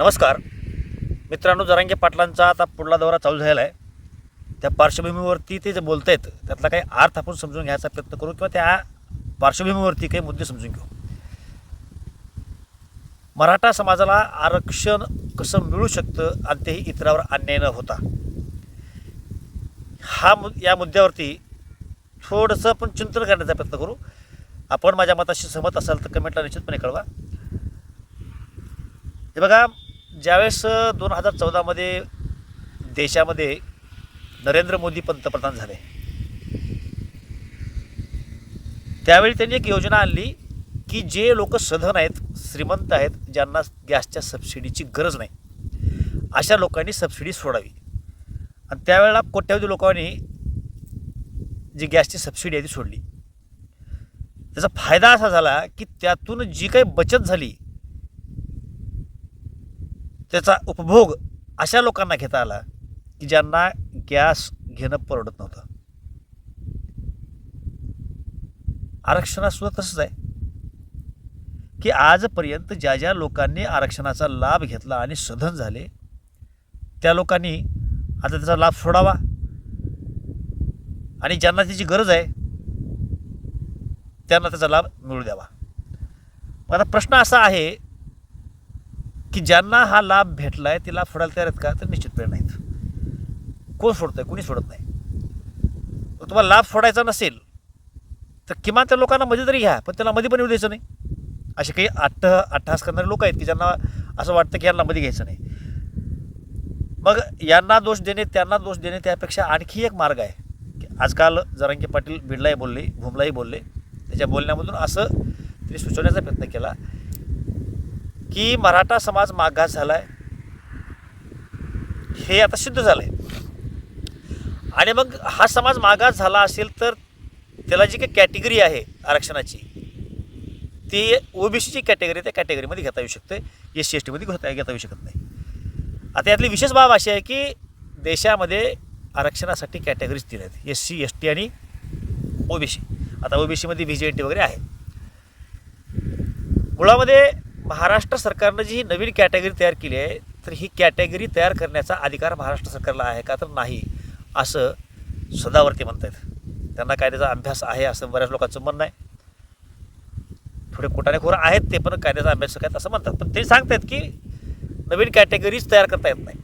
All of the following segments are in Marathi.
नमस्कार. मित्रांनो जरांगे पाटलांचा आता पुढला दौरा चालू झालेला आहे. त्या पार्श्वभूमीवरती ते जे बोलत आहेत त्यातला काही अर्थ आपण समजून घ्यायचा प्रयत्न करू किंवा त्या पार्श्वभूमीवरती काही मुद्दे समजून घेऊ. मराठा समाजाला आरक्षण कसं मिळू शकतं आणि तेही इतरावर अन्याय न होता? हा मु या मुद्द्यावरती थोडंसं आपण चिंतन करण्याचा प्रयत्न करू. आपण माझ्या मताशी सहमत असाल तर कमेंटला निश्चितपणे कळवा. हे बघा ज्यावेळेस दोन हजार चौदामध्ये देशामध्ये नरेंद्र मोदी पंतप्रधान झाले त्यावेळी त्यांनी एक योजना आणली की जे लोक सधन आहेत श्रीमंत आहेत ज्यांना गॅसच्या सबसिडीची गरज नाही अशा लोकांनी सबसिडी सोडावी. आणि त्यावेळेला कोट्यावधी लोकांनी जी गॅसची सबसिडी आहे ती सोडली. त्याचा फायदा असा झाला की त्यातून जी काही बचत झाली त्याचा उपभोग अशा लोकांना घेता आला की ज्यांना गॅस घेणं परवडत नव्हतं. आरक्षणासुद्धा तसंच आहे. की आजपर्यंत ज्या ज्या लोकांनी आरक्षणाचा लाभ घेतला आणि सधन झाले त्या लोकांनी आता त्याचा लाभ सोडावा. आणि ज्यांना त्याची गरज आहे त्यांना त्याचा लाभ मिळू द्यावा. आता प्रश्न असा आहे की ज्यांना हा लाभ भेटला आहे ते लाभ तयार आहेत का? तर निश्चितपणे नाहीत. कोण सोडतं आहे कुणी सोडत नाही. तुम्हाला लाभ सोडायचा नसेल तर किमान त्या लोकांना मध्ये तरी घ्या पण त्याला मध्ये पण येऊ द्यायचं नाही. असे काही आठ अट्टहास करणारे लोक आहेत की ज्यांना असं वाटतं की यांना मध्ये घ्यायचं नाही. मग यांना दोष देणे त्यांना दोष देणे त्यापेक्षा आणखी एक मार्ग आहे. की आजकाल जरांगे पाटील बिडलाही बोलले भुमलाही बोलले. त्याच्या बोलण्यामधून असं त्यांनी सुचवण्याचा प्रयत्न केला की मराठा समाज मागास झाला आहे हे आता सिद्ध झालं आहे आणि मग हा समाज मागास झाला असेल तर त्याला जी काही कॅटेगरी आहे आरक्षणाची ती ओबीसीची कॅटेगरी त्या कॅटेगरीमध्ये घेता येऊ शकते. एस सी एस टीमध्ये घेता घेता येऊ शकत नाही. आता यातली विशेष बाब अशी आहे की देशामध्ये आरक्षणासाठी कॅटेगरीज दिल्या आहेत. एस सी एस टी आणि ओबीसी. आता ओबीसीमध्ये व्ही जे एन टी वगैरे आहे. मुळामध्ये महाराष्ट्र सरकारनं जी ही नवीन कॅटेगरी तयार केली आहे तर ही कॅटेगरी तयार करण्याचा अधिकार महाराष्ट्र सरकारला आहे का? तर नाही असं सदावरती म्हणत आहेत त्यांना कायद्याचा अभ्यास आहे असं बऱ्याच लोकांचं म्हणणं आहे. थोडे कुटाणेखोर आहेत ते पण कायद्याचा अभ्यास आहेत असं म्हणतात. पण ते सांगतात की नवीन कॅटेगरीज तयार करता येत नाही.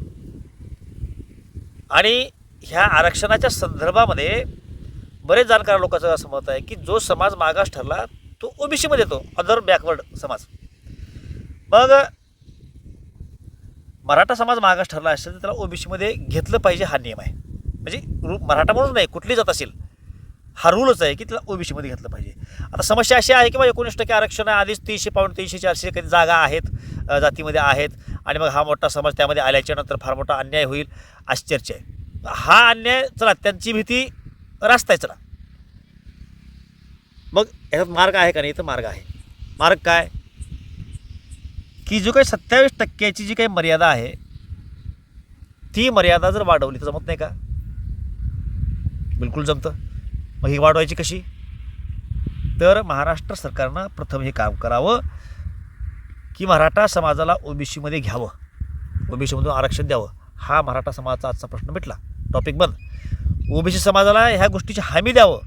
आणि ह्या आरक्षणाच्या संदर्भामध्ये बरेच जाणकार लोकांचं असं मत आहे की जो समाज मागास ठरला तो ओबीसीमध्ये येतो. अदर बॅकवर्ड समाज. मग मराठा समाज मागास ठरला असेल तर त्याला ओबीसीमध्ये घेतलं पाहिजे हा नियम आहे. म्हणजे रू मराठा म्हणून नाही कुठली जात असेल हा रूलच आहे की त्याला ओबीसीमध्ये घेतलं पाहिजे. आता समस्या अशी आहे की बा एकोणीस टक्के आरक्षण आहे आधीच तीनशे पाऊण तीनशे चारशे काही जागा आहेत जातीमध्ये आहेत आणि मग हा मोठा समाज त्यामध्ये आल्याच्यानंतर फार मोठा अन्याय होईल अशी चर्चा आहे. हा अन्याय चला त्यांची भीती रास्त आहे चला. मग ह्याच्यात मार्ग आहे का नाही? तर मार्ग आहे. मार्ग काय? की जो काही सत्तावीस टक्क्याची जी काही मर्यादा आहे ती मर्यादा जर वाढवली तर जमत नाही का? बिलकुल जमतं. मग ही वाढवायची कशी? तर महाराष्ट्र सरकारनं प्रथम हे काम करावं की मराठा समाजाला ओबीसीमध्ये घ्यावं. ओबीसीमधून आरक्षण द्यावं. हा मराठा समाजाचा आजचा प्रश्न भेटला टॉपिक बंद. ओबीसी समाजाला ह्या गोष्टीची हमी द्यावं.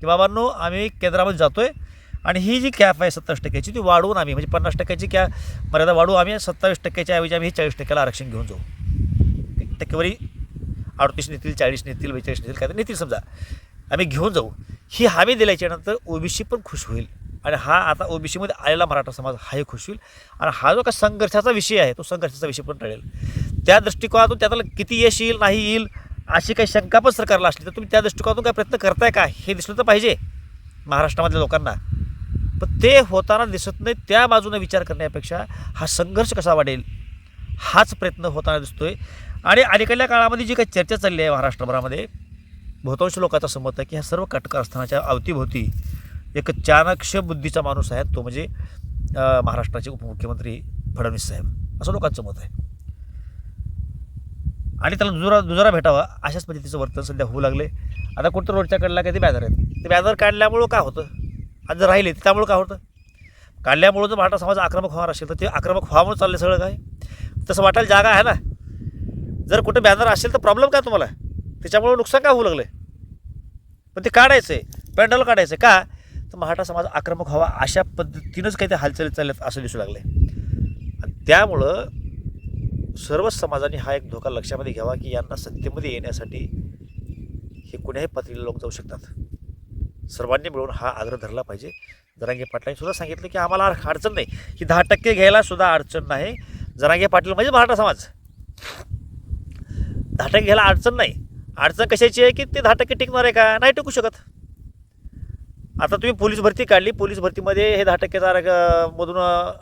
की बाबांनो आम्ही केंद्रामध्ये जातो आहे आणि ही जी कॅप आहे सत्तावीस टक्क्याची ती वाढवून आम्ही म्हणजे पन्नास टक्क्याची कॅ मर्यादा वाढवू आम्ही सत्तावीस टक्क्याच्या ऐवजी आम्ही चाळीस टक्क्याला आरक्षण घेऊन जाऊ. टक्केवारी अडतीस नेतील चाळीस नेतील बेचाळीस नेतील काय नेतील समजा. आम्ही घेऊन जाऊ. ही हमी दिल्याच्यानंतर ओबीसी पण खुश होईल. आणि हा आता ओबीसीमध्ये आलेला मराठा समाज हाही खुश होईल. आणि हा जो का संघर्षाचा विषय आहे तो संघर्षाचा विषय पण टळेल त्या दृष्टिकोनातून त्याला किती यश येईल नाही येईल अशी काही शंका पण सरकारला असली तर तुम्ही त्या दृष्टिकोनातून काय प्रयत्न करताय का? हे दिसलं तर पाहिजे. महाराष्ट्रामधल्या लोकांना. पण ते होताना दिसत नाही त्या बाजूने विचार करण्यापेक्षा हा संघर्ष कसा वाढेल हाच प्रयत्न होताना दिसतोय. आणि अलीकडल्या काळामध्ये जी काही चर्चा चालली आहे महाराष्ट्रभरामध्ये बहुतांश लोकांचं संमत आहे की ह्या सर्व कटकारस्थानाच्या अवतीभोवती एक चाणक्ष बुद्धीचा माणूस आहे तो म्हणजे महाराष्ट्राचे उपमुख्यमंत्री फडणवीस साहेब असं लोकांचं मत आहे. आणि त्याला दुजरा दुजरा भेटावा अशाच पद्धतीचं वर्तन सध्या होऊ लागले आता कुठं रोडच्या कडला काही ते बॅनर आहेत. ते बॅनर काढल्यामुळं काय होतं? आज जर राहिले त्यामुळं काय होतं? काढल्यामुळं जर मराठा समाज आक्रमक होणार असेल तर ते आक्रमक व्हावं चाललं सगळं काय? तसं वाटायला जागा आहे ना? जर कुठं बॅनर असेल तर प्रॉब्लेम काय तुम्हाला? त्याच्यामुळं नुकसान का होऊ लागलं पण ते काढायचं आहे पॅन्डल काढायचं आहे का? तर मराठा समाज आक्रमक व्हावा अशा पद्धतीनंच काही ते हालचाली चालल्यात असं दिसू लागलं आणि त्यामुळं सर्वच समाजाने हा एक धोका लक्षामध्ये घ्यावा की यांना सत्तेमध्ये येण्यासाठी हे कुण्याही पातळीला लोक जाऊ शकतात. सर्वांनी मिळून हा आग्रह धरला पाहिजे. जरांगे पाटलांनी सुद्धा सांगितलं की आम्हाला अडचण नाही. की दहा टक्के घ्यायला सुद्धा अडचण नाही. जरांगे पाटील म्हणजे मराठा समाज. दहा टक्के घ्यायला अडचण नाही. अडचण कशाची आहे की ते दहा टक्के टिकणार आहे का? नाही टिकू शकत. आता तुम्ही पोलीस भरती काढली. पोलीस भरतीमध्ये हे दहा टक्केचा आरक्षण मधून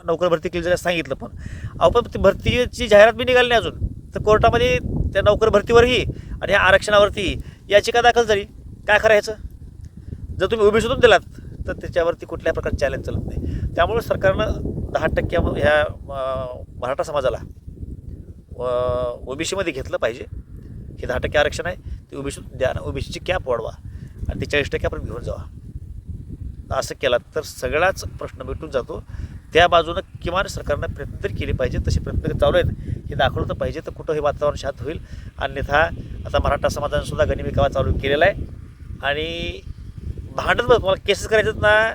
नोकर भरती केली जायला सांगितलं पण. अहो पण ती भरतीची जाहिरात बी निघाली नाही अजून. तर कोर्टामध्ये त्या नोकर भरतीवरही आणि ह्या आरक्षणावरती याचिका दाखल झाली. काय करायचं जर तुम्ही उभी दिलात तर त्याच्यावरती कुठल्याही प्रकारचे चॅलेंज चालत नाही. त्यामुळे सरकारनं दहा टक्क्या ह्या मराठा समाजाला ओबीसीमध्ये घेतलं पाहिजे. हे दहा टक्के आरक्षण आहे. ते ओबीसीतून द्या ना ओबीसीची कॅप वाढवा आणि ते चाळीस टक्क्यापर्यंत घेऊन जावा. असं केला तर सगळाच प्रश्न मिटून जातो. त्या बाजूनं किमान सरकारनं प्रयत्न तरी केले पाहिजे. तसे प्रयत्न चालू आहेत. हे दाखवलं तर पाहिजे. तर कुठं हे वातावरण शांत होईल. अन्यथा आता मराठा समाजाने सुद्धा गनिमिकावा चालू केलेला आहे. आणि भांडत बघ तुम्हाला केसेस करायचं ना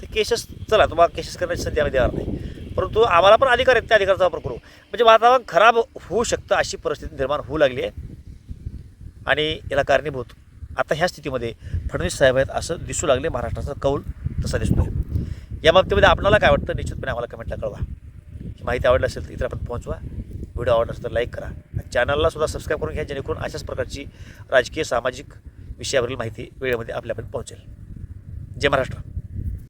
तर केसेस चला तुम्हाला केसेस करण्याची संधी आम्ही देणार नाही. परंतु आम्हाला पण अधिकार आहेत त्या अधिकाराचा वापर करू म्हणजे वातावरण खराब होऊ शकतं अशी परिस्थिती निर्माण होऊ लागली आहे. आणि याला कारणीभूत. आता ह्या स्थितीमध्ये फडणवीस साहेब आहेत असं दिसू लागले महाराष्ट्राचा कौल तसा दिसतो या बाबतीमध्ये आपल्याला काय वाटतं? निश्चितपणे आम्हाला कमेंटला कळवा. ही माहिती आवडली असेल तर इतरांपर्यंत पोहोचवा. व्हिडिओ आवडला असेल तर लाईक करा. चॅनलला सुद्धा सबस्क्राईब करून घ्या जेणेकरून अशाच प्रकारची राजकीय सामाजिक विषयावरील माहिती वेळेमध्ये आपल्यापर्यंत पोहोचेल. जय महाराष्ट्र.